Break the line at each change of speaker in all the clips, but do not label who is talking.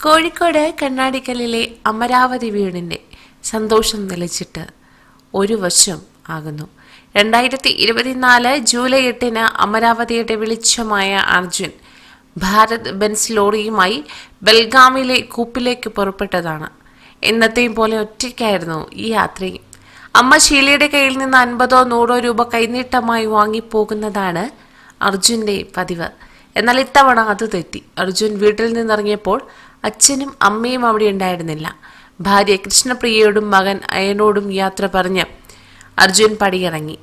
കോഴിക്കോട് കണ്ണാടിക്കലിലെ അമരാവതി വീടിന്റെ സന്തോഷം നിലച്ചിട്ട് ഒരു വർഷം ആകുന്നു. രണ്ടായിരത്തി ഇരുപത്തിനാല് ജൂലൈ എട്ടിന് അമരാവതിയുടെ വെളിച്ചമായ അർജുൻ ഭാരത് ബെൻസ് ലോറിയുമായി ബൽഗാമിലെ കൂപ്പിലേക്ക് പുറപ്പെട്ടതാണ്. എന്നത്തെയും പോലെ ഒറ്റയ്ക്കായിരുന്നു ഈ യാത്രയും അമ്മ ഷീലയുടെ കയ്യിൽ നിന്ന് അൻപതോ നൂറോ രൂപ കൈനീട്ടമായി വാങ്ങിപ്പോകുന്നതാണ് അർജുന്റെ പതിവ്. എന്നാൽ ഇത്തവണ അത് തെറ്റി. അർജുൻ വീട്ടിൽ നിന്നിറങ്ങിയപ്പോൾ അച്ഛനും അമ്മയും അവിടെ ഉണ്ടായിരുന്നില്ല. ഭാര്യ കൃഷ്ണപ്രിയയോടും മകൻ അയനോടും യാത്ര പറഞ്ഞ് അർജുൻ പടിയിറങ്ങി.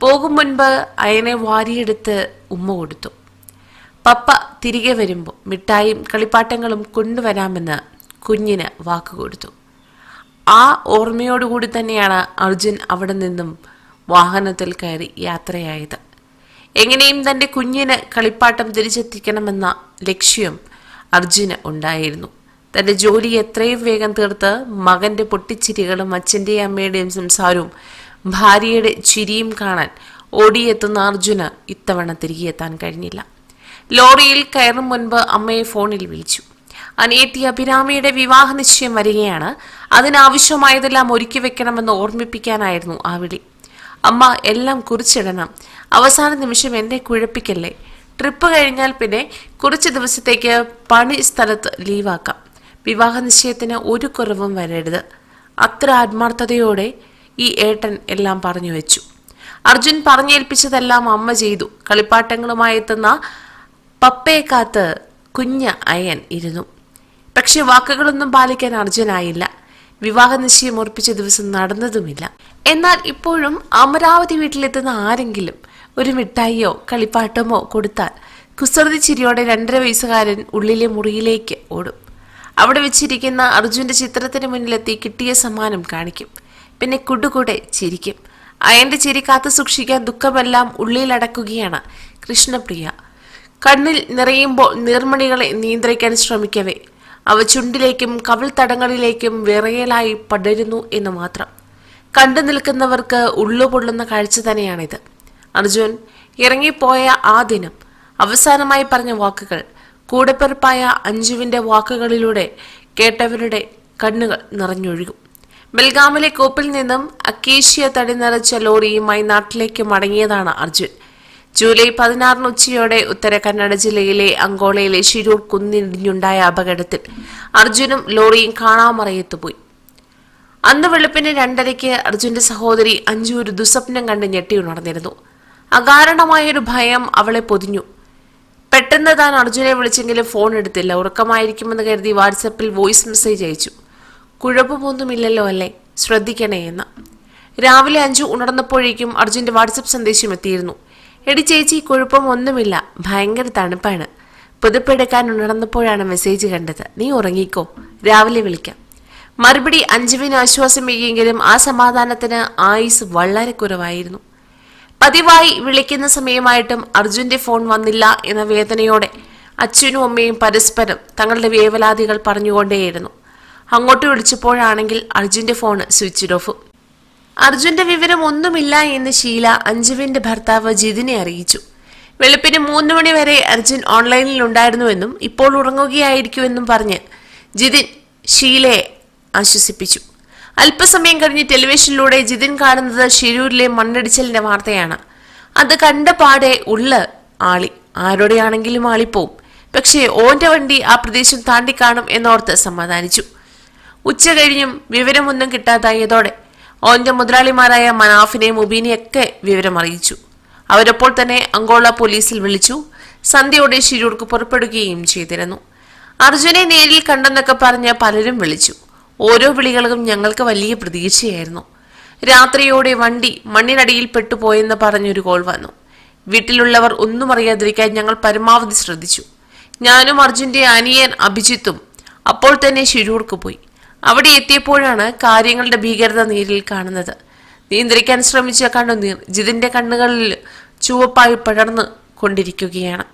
പോകും മുൻപ് അയനെ വാരിയെടുത്ത് ഉമ്മ കൊടുത്തു. പപ്പ തിരികെ വരുമ്പോൾ മിഠായും കളിപ്പാട്ടങ്ങളും കൊണ്ടുവരാമെന്ന് കുഞ്ഞിന് വാക്ക് കൊടുത്തു. ആ ഓർമ്മയോടുകൂടി തന്നെയാണ് അർജുൻ അവിടെ നിന്നും വാഹനത്തിൽ കയറി യാത്രയായത്. എങ്ങനെയും തന്റെ കുഞ്ഞിന് കളിപ്പാട്ടം തിരിച്ചെത്തിക്കണമെന്ന ലക്ഷ്യം അർജുന് ഉണ്ടായിരുന്നു. തന്റെ ജോലി എത്രയും വേഗം തീർത്ത് മകന്റെ പൊട്ടിച്ചിരികളും അച്ഛന്റെയും അമ്മയുടെയും സംസാരവും ഭാര്യയുടെ ചിരിയും കാണാൻ ഓടിയെത്തുന്ന അർജുന് ഇത്തവണ തിരികെ എത്താൻ കഴിഞ്ഞില്ല. ലോറിയിൽ കയറും മുൻപ് അമ്മയെ ഫോണിൽ വിളിച്ചു. അനിയത്തി അഭിരാമിയുടെ വിവാഹ നിശ്ചയം വരികയാണ്. അതിനാവശ്യമായതെല്ലാം ഒരുക്കി വെക്കണമെന്ന് ഓർമ്മിപ്പിക്കാനായിരുന്നു ആ വിളി. അമ്മ എല്ലാം കുറിച്ചിടണം. അവസാന നിമിഷം എന്നെ കുഴപ്പിക്കല്ലേ? ട്രിപ്പ് കഴിഞ്ഞാൽ പിന്നെ കുറച്ച് ദിവസത്തേക്ക് പണി സ്ഥലത്ത് ലീവാക്കാം. വിവാഹ നിശ്ചയത്തിന് ഒരു കുറവും വരരുത്. അത്ര ആത്മാർത്ഥതയോടെ ഈ ഏട്ടൻ എല്ലാം പറഞ്ഞു വെച്ചു. അർജുൻ പറഞ്ഞേൽപ്പിച്ചതെല്ലാം അമ്മ ചെയ്തു. കളിപ്പാട്ടങ്ങളുമായി എത്തുന്ന പപ്പയെ കാത്ത് കുഞ്ഞ് അയൻ ഇരുന്നു. പക്ഷെ വാക്കുകളൊന്നും പാലിക്കാൻ അർജുനായില്ല വിവാഹ നിശ്ചയം ഉറപ്പിച്ച ദിവസം നടന്നതുമില്ല. എന്നാൽ ഇപ്പോഴും അമരാവതി വീട്ടിലെത്തുന്ന ആരെങ്കിലും ഒരു മിഠായിയോ കളിപ്പാട്ടമോ കൊടുത്താൽ കുസൃതി ചിരിയോടെ രണ്ടര വയസ്സുകാരൻ ഉള്ളിലെ മുറിയിലേക്ക് ഓടും. അവിടെ വെച്ചിരിക്കുന്ന അർജുന്റെ ചിത്രത്തിന് മുന്നിലെത്തി കിട്ടിയ സമ്മാനം കാണിക്കും. പിന്നെ കുടുകൂടെ ചിരിക്കും. അയന്റെ ചിരി കാത്തു സൂക്ഷിക്കാൻ ദുഃഖമെല്ലാം ഉള്ളിലടക്കുകയാണ് കൃഷ്ണപ്രിയ. കണ്ണിൽ നിറയുമ്പോൾ നീർമണികളെ നിയന്ത്രിക്കാൻ ശ്രമിക്കവേ. അവ ചുണ്ടിലേക്കും കവിൾ തടങ്ങളിലേക്കും വിറയലായി പടരുന്നു എന്ന് മാത്രം. കണ്ടു നിൽക്കുന്നവർക്ക് ഉള്ളുപൊള്ളുന്ന കാഴ്ച തന്നെയാണിത്. അർജുൻ ഇറങ്ങിപ്പോയ ആ ദിനം അവസാനമായി പറഞ്ഞ വാക്കുകൾ കൂടെപ്പിറപ്പായ അഞ്ജുവിന്റെ വാക്കുകളിലൂടെ കേട്ടവരുടെ കണ്ണുകൾ നിറഞ്ഞൊഴുകും. ബൽഗാമിലെ കോപ്പിൽ നിന്നും അക്കേഷ്യ തടി നിറച്ച ലോറിയുമായി നാട്ടിലേക്ക് മടങ്ങിയതാണ് അർജുൻ. ജൂലൈ പതിനാറിന് ഉച്ചയോടെ ഉത്തര കന്നഡ ജില്ലയിലെ അങ്കോളയിലെ ശിരൂർ കുന്നിടിഞ്ഞുണ്ടായ അപകടത്തിൽ അർജുനും ലോറിയും കാണാമറയത്തുപോയി അന്ന് വെളുപ്പിന് രണ്ടരയ്ക്ക് അർജുന്റെ സഹോദരി അഞ്ജു ഒരു ദുസ്വപ്നം കണ്ട് ഞെട്ടി ഉണർന്നിരുന്നു. അകാരണമായൊരു ഭയം അവളെ പൊതിഞ്ഞു. പെട്ടെന്ന് താൻ അർജുനെ വിളിച്ചെങ്കിലും ഫോൺ എടുത്തില്ല. ഉറക്കമായിരിക്കുമെന്ന് കരുതി വാട്സപ്പിൽ വോയിസ് മെസ്സേജ് അയച്ചു. കുഴപ്പമൊന്നുമില്ലല്ലോ അല്ലേ? ശ്രദ്ധിക്കണേ എന്ന് രാവിലെ അഞ്ചു ഉണർന്നപ്പോഴേക്കും അർജുന്റെ വാട്സപ്പ് സന്ദേശം എത്തിയിരുന്നു. എടി ചേച്ചി കുഴപ്പമൊന്നുമില്ല ഭയങ്കര തണുപ്പാണ്. പുതുപ്പെടുക്കാൻ ഉണർന്നപ്പോഴാണ് മെസ്സേജ് കണ്ടത്. നീ ഉറങ്ങിക്കോ. രാവിലെ വിളിക്കാം. മറുപടി അഞ്ജുവിന് ആശ്വാസമേകിയെങ്കിലും ആ സമാധാനത്തിന് ആയുസ് വളരെ കുറവായിരുന്നു. പതിവായി വിളിക്കുന്ന സമയമായിട്ടും അർജുന്റെ ഫോൺ വന്നില്ല എന്ന വേദനയോടെ അച്ഛനും അമ്മയും പരസ്പരം തങ്ങളുടെ വേവലാതികൾ പറഞ്ഞുകൊണ്ടേയിരുന്നു. അങ്ങോട്ട് വിളിച്ചപ്പോഴാണെങ്കിൽ അർജുന്റെ ഫോൺ സ്വിച്ച് ഓഫ് അർജുന്റെ വിവരം ഒന്നുമില്ല എന്ന് ഷീല അഞ്ജുവിന്റെ ഭർത്താവ് ജിതിനെ അറിയിച്ചു. വെളുപ്പിന് മൂന്ന് മണി വരെ അർജുൻ ഓൺലൈനിൽ ഉണ്ടായിരുന്നുവെന്നും ഇപ്പോൾ ഉറങ്ങുകയായിരിക്കുമെന്നും പറഞ്ഞ് ജിതിൻ ഷീലയെ ആശ്വസിപ്പിച്ചു. അല്പസമയം കഴിഞ്ഞ് ടെലിവിഷനിലൂടെ ജിതിൻ കാണുന്നത് ഷിരൂരിലെ മണ്ണിടിച്ചലിന്റെ വാർത്തയാണ്. അത് കണ്ട പാടെ ഉള്ള ആളി. ആരോടെയാണെങ്കിലും ആളിപ്പോവും. പക്ഷേ ഓന്റെ വണ്ടി ആ പ്രദേശം താണ്ടിക്കാണും എന്നോർത്ത് സമാധാനിച്ചു. ഉച്ച കഴിഞ്ഞും വിവരമൊന്നും കിട്ടാതായതോടെ ഓന്റെ മുതലാളിമാരായ മനാഫിനെ മുബീനെയൊക്കെ വിവരമറിയിച്ചു. അവരപ്പോൾ തന്നെ അങ്കോള പോലീസിൽ വിളിച്ചു. സന്ധ്യയോടെ ഷിരൂർക്ക് പുറപ്പെടുകയും ചെയ്തിരുന്നു. അർജുനെ നേരിൽ കണ്ടെന്നൊക്കെ പറഞ്ഞ് പലരും വിളിച്ചു. ഓരോ വിളികളും ഞങ്ങൾക്ക് വലിയ പ്രതീക്ഷയായിരുന്നു. രാത്രിയോടെ വണ്ടി മണ്ണിനടിയിൽ പെട്ടുപോയെന്ന് പറഞ്ഞൊരു കോൾ വന്നു. വീട്ടിലുള്ളവർ ഒന്നും അറിയാതിരിക്കാൻ ഞങ്ങൾ പരമാവധി ശ്രദ്ധിച്ചു. ഞാനും അർജുന്റെ അനിയൻ അഭിജിത്തും അപ്പോൾ തന്നെ ഷിരൂർക്ക് പോയി. അവിടെ എത്തിയപ്പോഴാണ് കാര്യങ്ങളുടെ ഭീകരത നീരിൽ കാണുന്നത്. നിയന്ത്രിക്കാൻ ശ്രമിച്ച കണ്ണുനീർ ജിതിന്റെ കണ്ണുകളിൽ ചുവപ്പായി പടർന്നു കൊണ്ടിരിക്കുകയാണ്.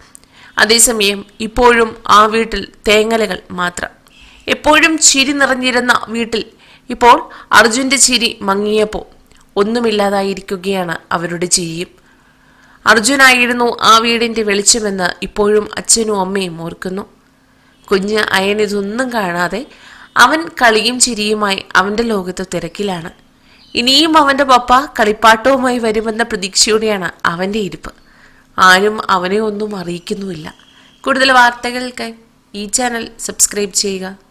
അതേസമയം ഇപ്പോഴും ആ വീട്ടിൽ തേങ്ങലകൾ മാത്രം. എപ്പോഴും ചിരി നിറഞ്ഞിരുന്ന വീട്ടിൽ ഇപ്പോൾ അർജുന്റെ ചിരി മങ്ങിയപ്പോൾ ഒന്നുമില്ലാതായിരിക്കുകയാണ് അവരുടെ ചിരിയും. അർജുനായിരുന്നു ആ വീടിന്റെ വെളിച്ചമെന്ന് ഇപ്പോഴും അച്ഛനും അമ്മയും ഓർക്കുന്നു. കുഞ്ഞ് അയൻ ഇതൊന്നും കാണാതെ അവൻ കളിയും ചിരിയുമായി അവന്റെ ലോകത്ത് തിരക്കിലാണ്. ഇനിയും അവന്റെ പപ്പ കളിപ്പാട്ടവുമായി വരുമെന്ന പ്രതീക്ഷയോടെയാണ് അവന്റെ ഇരിപ്പ്. ആരും അവനെ ഒന്നും അറിയിക്കുന്നുമില്ല. കൂടുതൽ വാർത്തകൾക്കായി ഈ ചാനൽ സബ്സ്ക്രൈബ് ചെയ്യുക.